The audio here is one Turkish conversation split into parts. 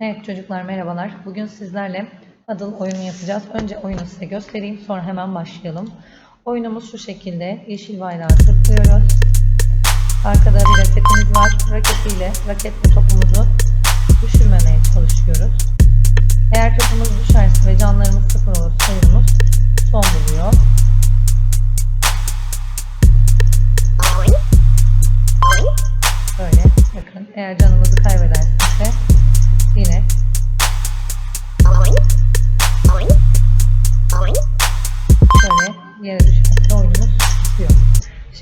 Evet çocuklar merhabalar. Bugün sizlerle Adıl oyunu yapacağız. Önce oyunu size göstereyim sonra hemen başlayalım. Oyunumuz şu şekilde. Yeşil bayrağı tıklıyoruz. Arkada bir raketimiz var. Raketiyle raketle topumuzu düşürmemeye çalışıyoruz. Eğer topumuz düşerse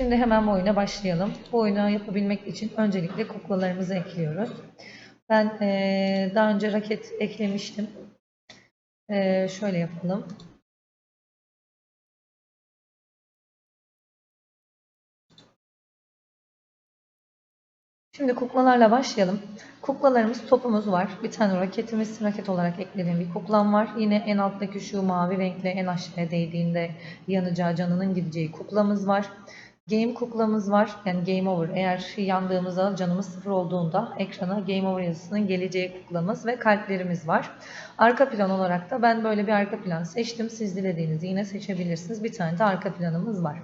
Şimdi hemen bu oyuna başlayalım. Bu oyunu yapabilmek için öncelikle kuklalarımızı ekliyoruz. Ben eee, daha önce raket eklemiştim. Eee, şöyle yapalım. Şimdi kuklalarla başlayalım. Kuklalarımız topumuz var. Bir tane raketimiz, raket olarak eklediğim bir kuklam var. Yine en alttaki şu mavi renkle en aşağıya değdiğinde yanacağı canının gideceği kuklamız var. Game kuklamız var. Yani game over. Eğer yandığımızda canımız sıfır olduğunda ekrana game over yazısının geleceği kuklamız ve kalplerimiz var. Arka plan olarak da ben böyle bir arka plan seçtim. Siz dilediğinizi yine seçebilirsiniz. Bir tane de arka planımız var.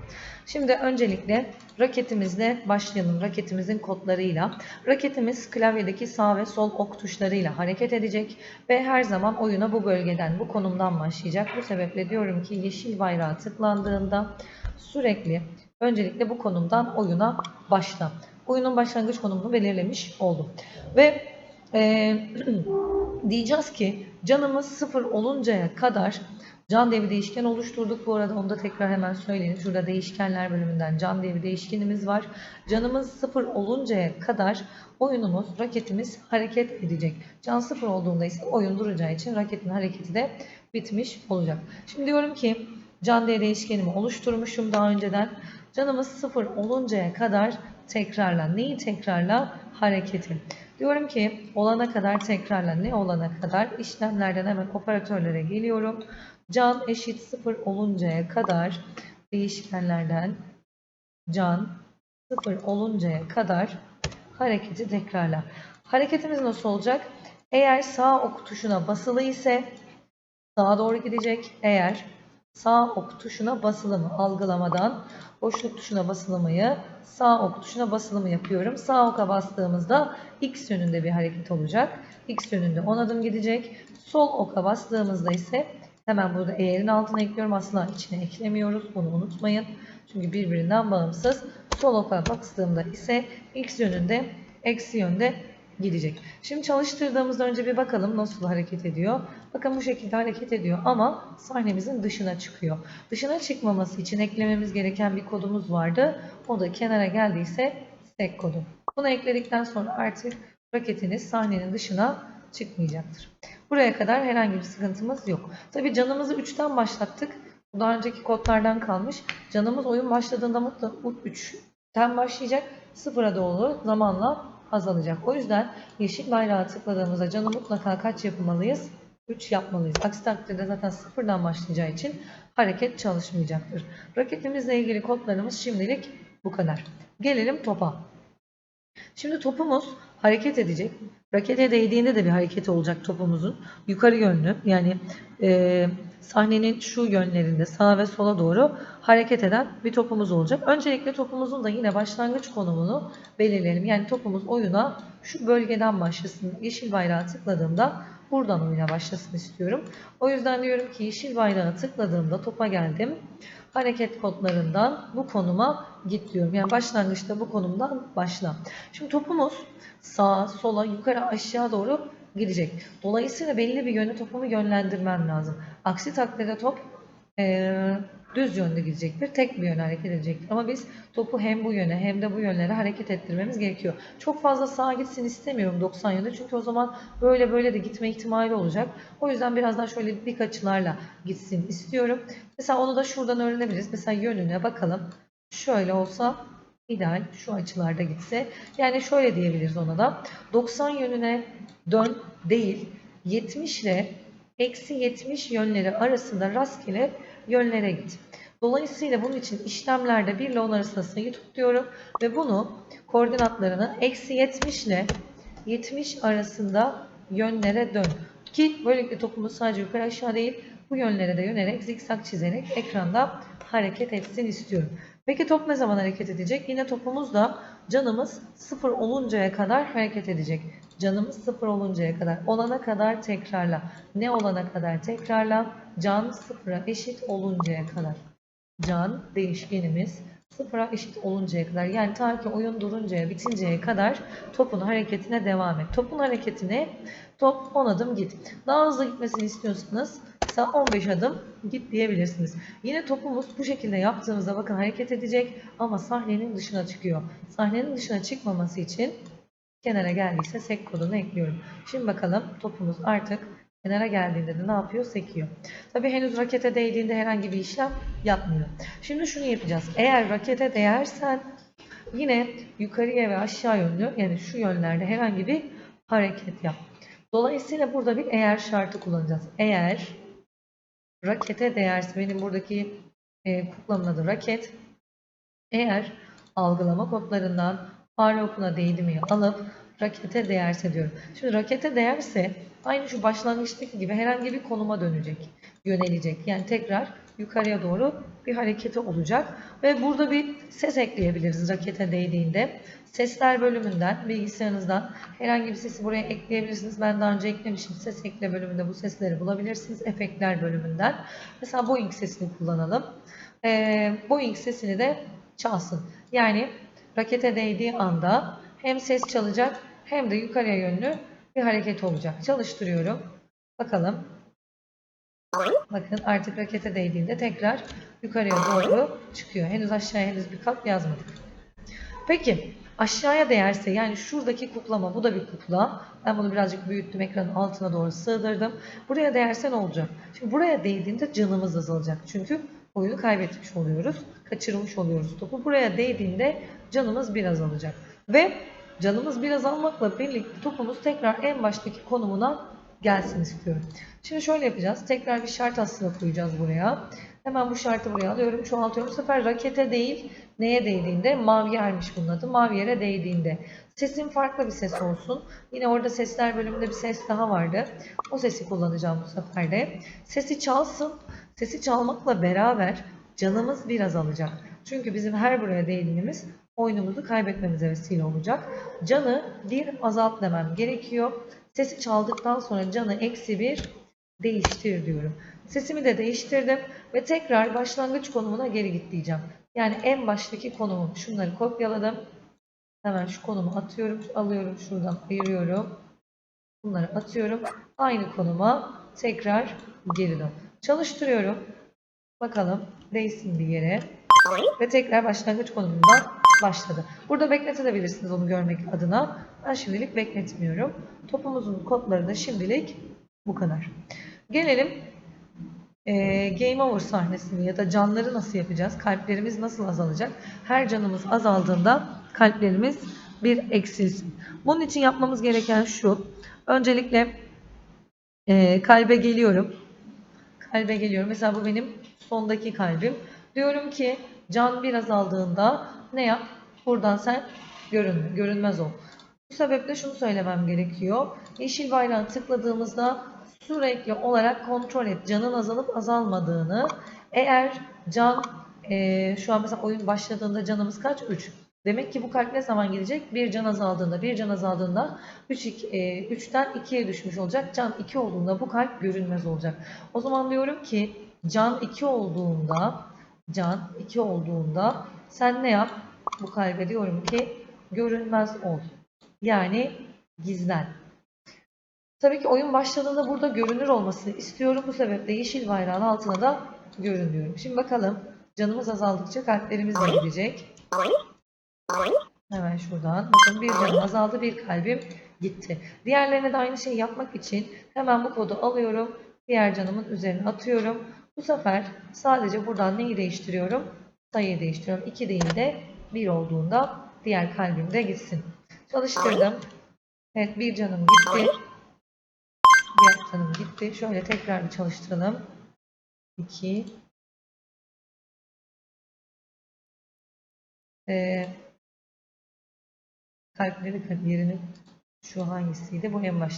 Şimdi öncelikle raketimizle başlayalım. Raketimizin kodlarıyla. Raketimiz klavyedeki sağ ve sol ok tuşlarıyla hareket edecek ve her zaman oyuna bu bölgeden, bu konumdan başlayacak. Bu sebeple diyorum ki yeşil bayrağı tıklandığında sürekli öncelikle bu konumdan oyuna başla. Oyunun başlangıç konumunu belirlemiş oldum. Ve eee, diyeceğiz ki canımız sıfır oluncaya kadar can bir değişken oluşturduk. Bu arada onu da tekrar hemen söyleyeyim. Şurada değişkenler bölümünden can bir değişkenimiz var. Canımız sıfır oluncaya kadar oyunumuz, raketimiz hareket edecek. Can sıfır olduğunda ise oyun duracağı için raketin hareketi de bitmiş olacak. Şimdi diyorum ki can diye değişkenimi oluşturmuşum daha önceden. Canımız sıfır oluncaya kadar tekrarla. Neyi tekrarla? Hareketi. Diyorum ki olana kadar tekrarla. Ne olana kadar? İşlemlerden hemen operatörlere geliyorum. Can eşit sıfır oluncaya kadar değişkenlerden can sıfır oluncaya kadar hareketi tekrarla. Hareketimiz nasıl olacak? Eğer sağ ok tuşuna basılı ise sağa doğru gidecek. Eğer sağ ok tuşuna basılı mı algılamadan boşluk tuşuna basılı mıyı sağ ok tuşuna basılı mı yapıyorum. Sağ oka bastığımızda x yönünde bir hareket olacak. x yönünde 10 adım gidecek. Sol oka bastığımızda ise hemen burada eğerin altına ekliyorum. Aslında içine eklemiyoruz. Bunu unutmayın. Çünkü birbirinden bağımsız. Sol oka bastığımda ise x yönünde eksi yönde gidecek. Şimdi çalıştırdığımızda önce bir bakalım nasıl hareket ediyor. Bakın bu şekilde hareket ediyor ama sahnemizin dışına çıkıyor. Dışına çıkmaması için eklememiz gereken bir kodumuz vardı. O da kenara geldiyse stack kodu. Bunu ekledikten sonra artık raketiniz sahnenin dışına çıkmayacaktır. Buraya kadar herhangi bir sıkıntımız yok. Tabi canımızı 3'ten başlattık. Bu daha önceki kodlardan kalmış. Canımız oyun başladığında mutlaka 3'ten başlayacak. Sıfıra doğru zamanla azalacak. O yüzden yeşil bayrağı tıkladığımızda canı mutlaka kaç yapmalıyız? 3 yapmalıyız. Aksi takdirde zaten sıfırdan başlayacağı için hareket çalışmayacaktır. Raketimizle ilgili kodlarımız şimdilik bu kadar. Gelelim topa. Şimdi topumuz hareket edecek. Rakete değdiğinde de bir hareket olacak topumuzun. Yukarı yönlü yani e, sahnenin şu yönlerinde sağa ve sola doğru hareket eden bir topumuz olacak. Öncelikle topumuzun da yine başlangıç konumunu belirleyelim. Yani topumuz oyuna şu bölgeden başlasın. Yeşil bayrağı tıkladığımda buradan oyuna başlasın istiyorum. O yüzden diyorum ki yeşil bayrağı tıkladığımda topa geldim. Hareket kodlarından bu konuma git diyorum. Yani başlangıçta bu konumdan başla. Şimdi topumuz sağa, sola, yukarı, aşağı doğru gidecek. Dolayısıyla belli bir yöne topumu yönlendirmem lazım. Aksi takdirde top eee, düz yönde gidecektir. Tek bir yöne hareket edecektir. Ama biz topu hem bu yöne hem de bu yönlere hareket ettirmemiz gerekiyor. Çok fazla sağa gitsin istemiyorum 90 yönde. Çünkü o zaman böyle böyle de gitme ihtimali olacak. O yüzden biraz daha şöyle dik açılarla gitsin istiyorum. Mesela onu da şuradan öğrenebiliriz. Mesela yönüne bakalım. Şöyle olsa ideal şu açılarda gitse. Yani şöyle diyebiliriz ona da. 90 yönüne dön değil 70 ile eksi 70 yönleri arasında rastgele yönlere git. Dolayısıyla bunun için işlemlerde 1 ile 10 arasında sayı tutuyorum ve bunu koordinatlarını eksi 70 ile 70 arasında yönlere dön. Ki böylelikle topumuz sadece yukarı aşağı değil bu yönlere de yönelerek zikzak çizerek ekranda hareket etsin istiyorum. Peki top ne zaman hareket edecek? Yine topumuz da canımız sıfır oluncaya kadar hareket edecek. Canımız sıfır oluncaya kadar. Olana kadar tekrarla. Ne olana kadar tekrarla? Can sıfıra eşit oluncaya kadar. Can değişkenimiz sıfıra eşit oluncaya kadar yani ta ki oyun duruncaya, bitinceye kadar topun hareketine devam et. Topun hareketine top 10 adım git. Daha hızlı gitmesini istiyorsanız mesela 15 adım git diyebilirsiniz. Yine topumuz bu şekilde yaptığımızda bakın hareket edecek ama sahnenin dışına çıkıyor. Sahnenin dışına çıkmaması için kenara geldiyse sek kodunu ekliyorum. Şimdi bakalım topumuz artık kenara geldiğinde de ne yapıyor? Sekiyor. Tabii henüz rakete değdiğinde herhangi bir işlem yapmıyor. Şimdi şunu yapacağız. Eğer rakete değersen yine yukarıya ve aşağı yönlü yani şu yönlerde herhangi bir hareket yap. Dolayısıyla burada bir eğer şartı kullanacağız. Eğer rakete değerse benim buradaki e, kuklamın adı raket. Eğer algılama kodlarından fare okuna değdimi alıp rakete değerse diyorum. Şimdi rakete değerse aynı şu başlangıçtaki gibi herhangi bir konuma dönecek, yönelecek. Yani tekrar yukarıya doğru bir hareketi olacak. Ve burada bir ses ekleyebiliriz rakete değdiğinde. Sesler bölümünden, bilgisayarınızdan herhangi bir sesi buraya ekleyebilirsiniz. Ben daha önce eklemişim. Ses ekle bölümünde bu sesleri bulabilirsiniz. Efektler bölümünden. Mesela Boeing sesini kullanalım. Ee, Boeing sesini de çalsın. Yani rakete değdiği anda hem ses çalacak hem de yukarıya yönlü bir hareket olacak. Çalıştırıyorum. Bakalım. Bakın artık rakete değdiğinde tekrar yukarıya doğru çıkıyor. Henüz aşağıya henüz bir kat yazmadık. Peki aşağıya değerse yani şuradaki kuklama bu da bir kukla. Ben bunu birazcık büyüttüm ekranın altına doğru sığdırdım. Buraya değerse ne olacak? Şimdi buraya değdiğinde canımız azalacak. Çünkü oyunu kaybetmiş oluyoruz. Kaçırmış oluyoruz topu. Buraya değdiğinde canımız biraz azalacak. Ve canımız biraz almakla birlikte topumuz tekrar en baştaki konumuna gelsin istiyorum. Şimdi şöyle yapacağız. Tekrar bir şart aslında koyacağız buraya. Hemen bu şartı buraya alıyorum. Çoğaltıyorum. Bu sefer rakete değil neye değdiğinde mavi yermiş bunun adı. Mavi yere değdiğinde. Sesin farklı bir ses olsun. Yine orada sesler bölümünde bir ses daha vardı. O sesi kullanacağım bu sefer de. Sesi çalsın. Sesi çalmakla beraber canımız biraz alacak. Çünkü bizim her buraya değdiğimiz oyunumuzu kaybetmemize vesile olacak. Canı bir azalt demem gerekiyor. Sesi çaldıktan sonra canı eksi bir değiştir diyorum. Sesimi de değiştirdim ve tekrar başlangıç konumuna geri git diyeceğim. Yani en baştaki konumum. Şunları kopyaladım. Hemen şu konumu atıyorum. Alıyorum şuradan ayırıyorum. Bunları atıyorum. Aynı konuma tekrar geri dön. Çalıştırıyorum. Bakalım değsin bir yere. Ve tekrar başlangıç konumundan başladı. Burada bekletebilirsiniz onu görmek adına. Ben şimdilik bekletmiyorum. Topumuzun kodları da şimdilik bu kadar. Gelelim e, Game Over sahnesini ya da canları nasıl yapacağız? Kalplerimiz nasıl azalacak? Her canımız azaldığında kalplerimiz bir eksilsin. Bunun için yapmamız gereken şu. Öncelikle e, kalbe geliyorum. Kalbe geliyorum. Mesela bu benim sondaki kalbim. Diyorum ki can bir azaldığında ne yap? Buradan sen görün, görünmez ol. Bu sebeple şunu söylemem gerekiyor. Yeşil bayrağı tıkladığımızda sürekli olarak kontrol et. Canın azalıp azalmadığını. Eğer can e, şu an mesela oyun başladığında canımız kaç? 3. Demek ki bu kalp ne zaman gidecek? Bir can azaldığında, bir can azaldığında 3, 3'ten 2'ye düşmüş olacak. Can 2 olduğunda bu kalp görünmez olacak. O zaman diyorum ki can 2 olduğunda can 2 olduğunda sen ne yap? Bu kalbe diyorum ki görünmez ol. Yani gizlen. Tabii ki oyun başladığında burada görünür olmasını istiyorum. Bu sebeple yeşil bayrağın altına da görün diyorum. Şimdi bakalım canımız azaldıkça kalplerimiz de gidecek. Hemen şuradan. Bakın bir canım azaldı, bir kalbim gitti. Diğerlerine de aynı şeyi yapmak için hemen bu kodu alıyorum. Diğer canımın üzerine atıyorum. Bu sefer sadece buradan neyi değiştiriyorum? Sayıyı değiştiriyorum. 2 değil de 1 olduğunda diğer kalbim de gitsin. Çalıştırdım. Evet bir canım gitti. Diğer canım gitti. Şöyle tekrar bir çalıştıralım. 2 ee, kalpleri yerinin şu hangisiydi? Bu en başta.